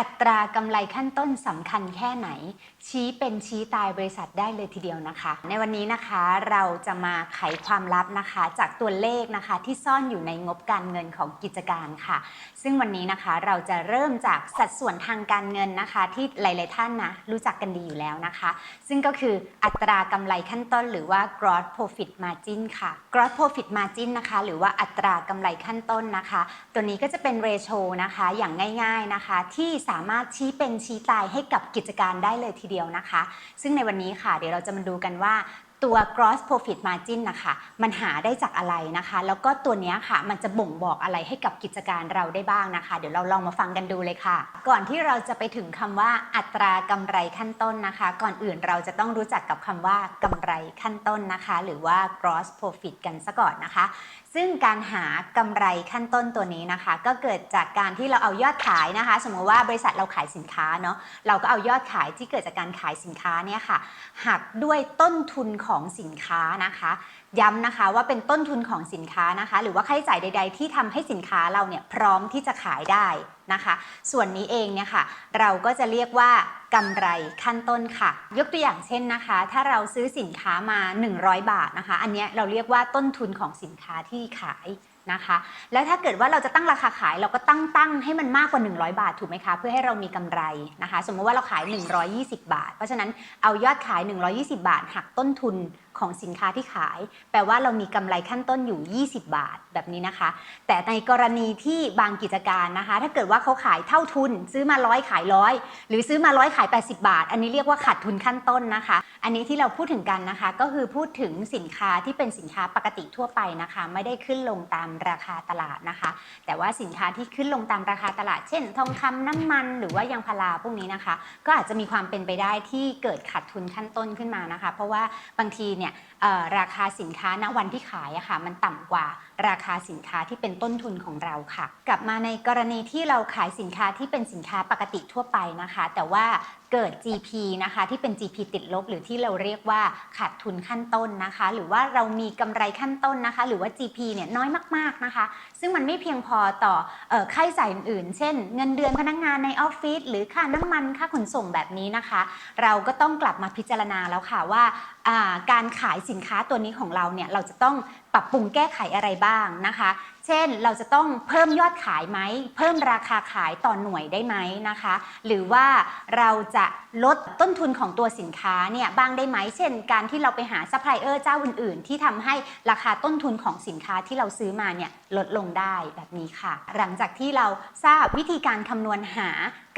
อัตรากำไรขั้นต้นสำคัญแค่ไหน ชี้เป็นชี้ตายบริษัทได้เลยทีเดียวนะคะ ในวันนี้นะคะเราจะมาไขความลับนะคะ จากตัวเลขนะคะที่ซ่อนอยู่ในงบการเงินของกิจการค่ะ ซึ่งวันนี้นะคะเราจะเริ่มจากสัดส่วนทางการเงินนะคะ ที่หลาย ๆ ท่านนะรู้จักกันดีอยู่แล้วนะคะ ซึ่งก็คืออัตรากำไรขั้นต้น หรือว่า gross profit margin ค่ะ gross profit margin นะคะหรือว่าอัตรากำไรขั้นต้นนะคะ ตัวนี้ก็จะเป็น ratio นะคะอย่างง่าย ๆ นะคะที่สามารถชี้เป็นชี้ตายให้กับกิจการได้เลยทีเดียวนะคะ ซึ่งในวันนี้ค่ะ เดี๋ยวเราจะมาดูกันว่า ตัว gross profit margin นะคะ มันหาได้จากอะไรนะคะ แล้วก็ตัวนี้ค่ะ มันจะบ่งบอกอะไรให้กับกิจการเราได้บ้างนะคะ เดี๋ยวเราลองมาฟังกันดูเลยค่ะ ก่อนที่เราจะไปถึงคำว่าอัตรากำไรขั้นต้นนะคะ ก่อนอื่นเราจะต้องรู้จักกับคำว่ากำไรขั้นต้นนะคะ หรือว่า gross profit กันซะก่อนนะคะ ซึ่งการหากำไรขั้นต้นตัวนี้นะคะ ก็เกิดจากการที่เราเอายอดขายนะคะ สมมติว่าบริษัทเราขายสินค้าเนาะ เราก็เอายอดขายที่เกิดจากการขายสินค้าเนี่ยค่ะ หักด้วยต้นทุนของของสินค้านะคะ ย้ำนะคะว่าเป็นต้นทุนของสินค้านะคะ หรือว่าค่าใช้จ่ายใด ๆ ที่ทำให้สินค้าเราเนี่ยพร้อมที่จะขายได้นะคะ ส่วนนี้เองเนี่ยค่ะ เราก็จะเรียกว่ากำไรขั้นต้นค่ะ ยกตัวอย่างเช่นนะคะ ถ้าเราซื้อสินค้ามา 100 บาทนะคะ อันนี้เราเรียกว่าต้นทุนของสินค้าที่ขาย นะคะ แล้วถ้าเกิดว่าเราจะตั้งราคาขายเราก็ตั้งตั้งให้มันมากกว่า 100 บาทถูกไหมคะ เพื่อให้เรามีกำไรนะคะ สมมติว่าเราขาย 120 บาท เพราะฉะนั้นเอายอดขาย 120 บาทหักต้นทุน ของสินค้าที่ขาย แปลว่าเรามีกำไรขั้นต้นอยู่ 20 บาทแบบนี้นะคะ แต่ในกรณีที่บางกิจการนะคะ ถ้าเกิดว่าเขาขายเท่าทุน ซื้อมาร้อยขายร้อยหรือซื้อมาร้อยขาย 80 บาท อันนี้เรียกว่าขาดทุนขั้นต้นนะคะ อันนี้ที่เราพูดถึงกันนะคะ ก็คือพูดถึงสินค้าที่เป็นสินค้าปกติทั่วไปนะคะ ไม่ได้ขึ้นลงตามราคาตลาดนะคะ แต่ว่าสินค้าที่ขึ้นลงตามราคาตลาด เช่น ทองคำน้ำมันหรือว่ายางพาราพวกนี้นะคะ ก็อาจจะมีความเป็นไปได้ที่เกิดขาดทุนขั้นต้นขึ้นมานะคะ เพราะว่าบางทีเนี่ยเอ่ยราคาสินค้าณวันที่ขายอะค่ะมันต่ำกว่าราคาสินค้าที่เป็นต้นทุนของเราค่ะ กลับมาในกรณีที่เราขายสินค้าที่เป็นสินค้าปกติทั่วไปนะคะ แต่ว่า เกิด GP นะคะที่เป็น GP ติดลบ หรือที่เราเรียกว่าขาดทุนขั้นต้นนะคะ หรือว่าเรามีกำไรขั้นต้นนะคะ หรือว่า GP เนี่ยน้อยมากๆนะคะ ซึ่งมันไม่เพียงพอต่ออค่าใช้จ่ายอื่นๆ เช่น เงินเดือนพนักงานในออฟฟิศหรือค่าน้ำมันค่าขนส่งแบบนี้นะคะ เราก็ต้องกลับมาพิจารณาแล้วค่ะว่าการขายสินค้าตัวนี้ของเราเนี่ยเราจะต้องปรับปรุงแก้ไขอะไรบ้างนะคะเช่นเราจะต้องเพิ่มยอดขายไหม เพิ่มราคาขายต่อหน่วยได้ไหมนะคะ หรือว่าเราจะลดต้นทุนของตัวสินค้าเนี่ยบ้างได้ไหม เช่น การที่เราไปหาซัพพลายเออร์เจ้าอื่น ๆ ที่ทำให้ราคาต้นทุนของสินค้าที่เราซื้อมาเนี่ยลดลงได้แบบนี้ค่ะ หลังจากที่เราทราบวิธีการคำนวณหา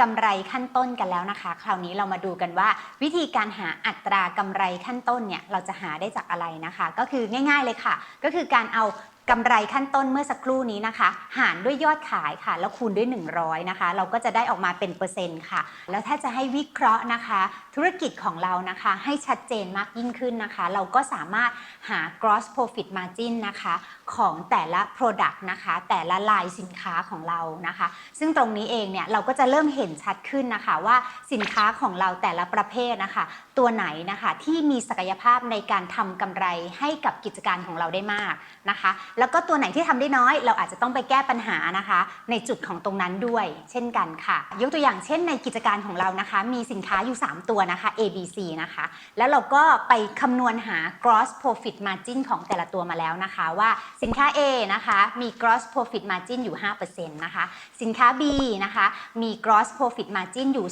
กำไรขั้นต้นกันแล้วนะคะ คราวนี้เรามาดูกันว่า วิธีการหาอัตรากำไรขั้นต้นเนี่ยเราจะหาได้จากอะไรนะคะ ก็คือง่าย ๆเลยค่ะ ก็คือการเอา กำไรขั้นต้นเมื่อสักครู่นี้นะคะ หารด้วยยอดขายค่ะ แล้วคูณด้วย 100 นะคะ เราก็จะได้ออกมาเป็นเปอร์เซ็นต์ค่ะ แล้วถ้าจะให้วิเคราะห์นะคะ ธุรกิจของเรานะคะ ให้ชัดเจนมากยิ่งขึ้นนะคะ เราก็สามารถหา gross profit margin นะคะ ของแต่ละ product นะคะ แต่ละลายสินค้าของเรานะคะ ซึ่งตรงนี้เองเนี่ยเราก็จะเริ่มเห็นชัดขึ้นนะคะว่าสินค้าของเราแต่ละประเภทนะคะ ตัวไหนนะคะที่มีศักยภาพในการทำกำไรให้กับกิจการของเราได้มากนะคะแล้วก็ตัวไหนที่ทำได้น้อย เราอาจจะต้องไปแก้ปัญหานะคะ ในจุดของตรงนั้นด้วย เช่นกันค่ะ ยกตัวอย่างเช่นในกิจการของเรานะคะ มีสินค้าอยู่ 3 ตัวนะคะ A B C นะคะ แล้วเราก็ไปคำนวณหา gross profit margin ของแต่ละตัวมาแล้วนะคะ ว่าสินค้า A นะคะมี gross profit margin อยู่ 5%นะคะ สินค้า B นะคะมี gross profit margin อยู่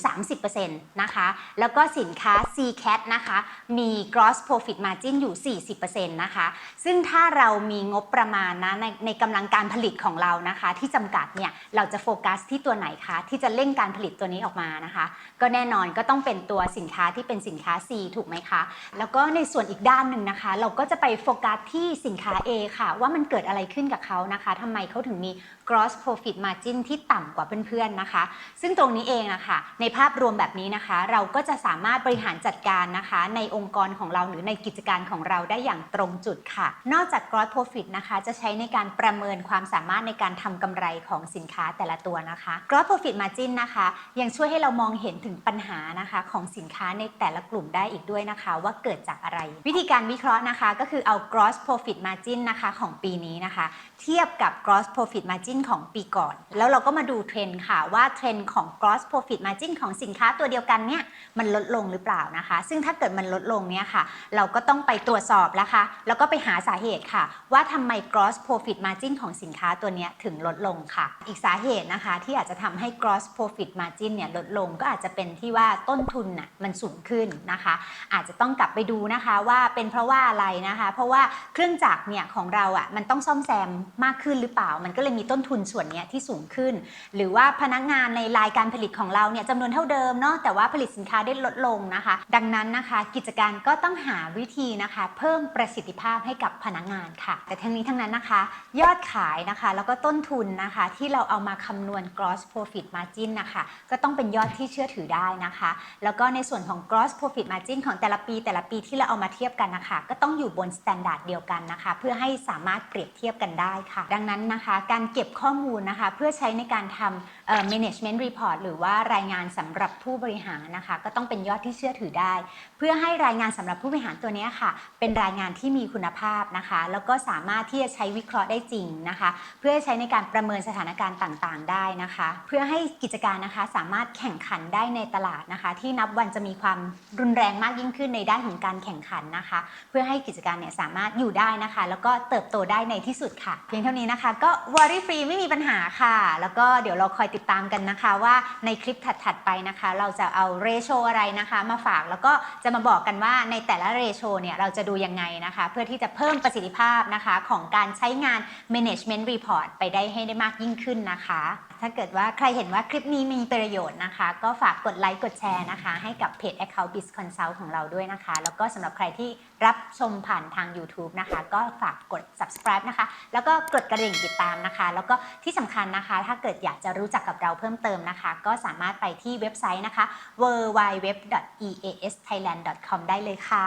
30%นะคะ แล้วก็สินค้า C cat นะคะมี gross profit margin อยู่ 40%นะคะ ซึ่งถ้าเรามีงบประมาณนะในในกำลังการผลิตของเรานะคะ ที่จำกัดเนี่ยเราจะโฟกัสที่ตัวไหนคะที่จะเร่งการผลิตตัวนี้ออกมานะคะ ก็แน่นอนก็ต้องเป็นตัวสินค้าที่เป็นสินค้า C ถูกไหมคะ แล้วก็ในส่วนอีกด้านหนึ่งนะคะ เราก็จะไปโฟกัสที่สินค้า A ค่ะ ว่ามันเกิดอะไรขึ้นกับเขานะคะทำไมเขาถึงมี gross profit margin ที่ต่ำกว่าเพื่อนๆนะคะ ซึ่งตรงนี้เองนะคะในภาพรวมแบบนี้นะคะ เราก็จะสามารถบริหารจัดการนะคะ ในองค์กรของเราหรือในกิจการของเราได้อย่างตรงจุดค่ะ นอกจาก gross profit นะคะจะใช้ในการประเมินความสามารถในการทำกำไรของสินค้าแต่ละตัวนะคะ gross profit margin นะคะ ยังช่วยให้เรามองเห็นถึงปัญหานะคะของสินค้าในแต่ละกลุ่มได้อีกด้วยนะคะ ว่าเกิดจากอะไร วิธีการวิเคราะห์นะคะ ก็คือเอา gross profit margin นะคะของปีนี้นะคะ เทียบกับ gross profit margin ของปีก่อน แล้วเราก็มาดูเทรนด์ค่ะว่าเทรนด์ของ gross profit margin ของสินค้าตัวเดียวกันเนี่ยมันลดลงหรือเปล่านะคะ ซึ่งถ้าเกิดมันลดลงเนี่ยค่ะ เราก็ต้องไปตรวจสอบแล้วค่ะแล้วก็ไปหาสาเหตุค่ะ ว่าทำไม gross profit margin ของสินค้าตัวนี้ถึงลดลงค่ะ อีกสาเหตุนะคะที่อาจจะทำให้ gross profit margin เนี่ยลดลงก็อาจจะเป็นที่ว่าต้นทุนน่ะมันสูงขึ้นนะคะ อาจจะต้องกลับไปดูนะคะว่าเป็นเพราะว่าอะไรนะคะ เพราะว่าเครื่องจักรเนี่ยของเราอะมันต้องซ่อมแซมมากขึ้นหรือเปล่า มันก็เลยมีต้นทุนส่วนนี้ที่สูงขึ้น หรือว่าพนักงานในรายการผลิตของเราเนี่ยจำนวนเท่าเดิมเนาะแต่ว่าผลิตสินค้าได้ลดลงนะคะ ดังนั้นนะคะ กิจการก็ต้องหาวิธีนะคะ เพิ่มประสิทธิภาพให้กับพนักงานค่ะ แต่ทั้งนี้ทั้งนั้นนะคะ ยอดขายนะคะ แล้วก็ต้นทุนนะคะ ที่เราเอามาคำนวณ gross profit margin นะคะ ก็ต้องเป็นยอดที่เชื่อถือได้นะคะ แล้วก็ในส่วนของ gross profit margin ของแต่ละปี แต่ละปีที่เราเอามาเทียบกันนะคะ ก็ต้องอยู่บน standard เดียวกันนะคะ เพื่อให้สามารถเปรียบเทียบกันได้ค่ะ ดังนั้นนะคะ การเก็บข้อมูลนะคะ เพื่อใช้ในการทำ management report หรือว่ารายงานสำหรับผู้บริหารนะคะ ก็ต้องเป็นยอดที่เชื่อถือได้ เพื่อให้รายงานสำหรับผู้บริหารตัวนี้ค่ะ เป็นรายงานที่มีคุณภาพนะคะ แล้วก็สามารถที่จะใช้วิเคราะห์ได้จริงนะคะ เพื่อใช้ในการประเมินสถานการณ์ต่างๆ ได้นะคะ เพื่อให้กิจการนะคะสามารถแข่งขันได้ในตลาดนะคะ ที่นับวันจะมีความรุนแรงมากยิ่งขึ้นในด้านของการแข่งขันนะคะ เพื่อให้กิจการเนี่ยสามารถอยู่ได้นะคะ แล้วก็เติบโตได้ในที่สุดค่ะ เพียงเท่านี้นะคะ ก็ worry free ไม่มีปัญหาค่ะ แล้วก็เดี๋ยวเราคอยติดตามกันนะคะ ว่าในคลิปถัดๆไปนะคะ เราจะเอาเรโชอะไรนะคะมาฝากแล้วก็จะมาบอกกันว่าในแต่ละเรโชเนี่ยเราจะดูยังไงนะคะ เพื่อที่จะเพิ่มประสิทธิภาพนะคะของการใช้งาน management report ไปได้ให้ได้มากยิ่งขึ้นนะคะ ถ้าเกิดว่าใครเห็นว่าคลิปนี้มีประโยชน์นะคะ ก็ฝากกดไลค์กดแชร์นะคะ ให้กับเพจ Account Biz Consult ของเราด้วยนะคะ แล้วก็สำหรับใครที่รับชมผ่านทาง YouTube นะคะ ก็ฝากกด subscribe นะคะ แล้วก็กดกระดิ่งติดตามนะคะ แล้วก็ที่สำคัญนะคะ ถ้าเกิดอยากจะรู้จักกับเราเพิ่มเติมนะคะ ก็สามารถไปที่เว็บไซต์นะคะ www.easthailand.com ได้เลยค่ะ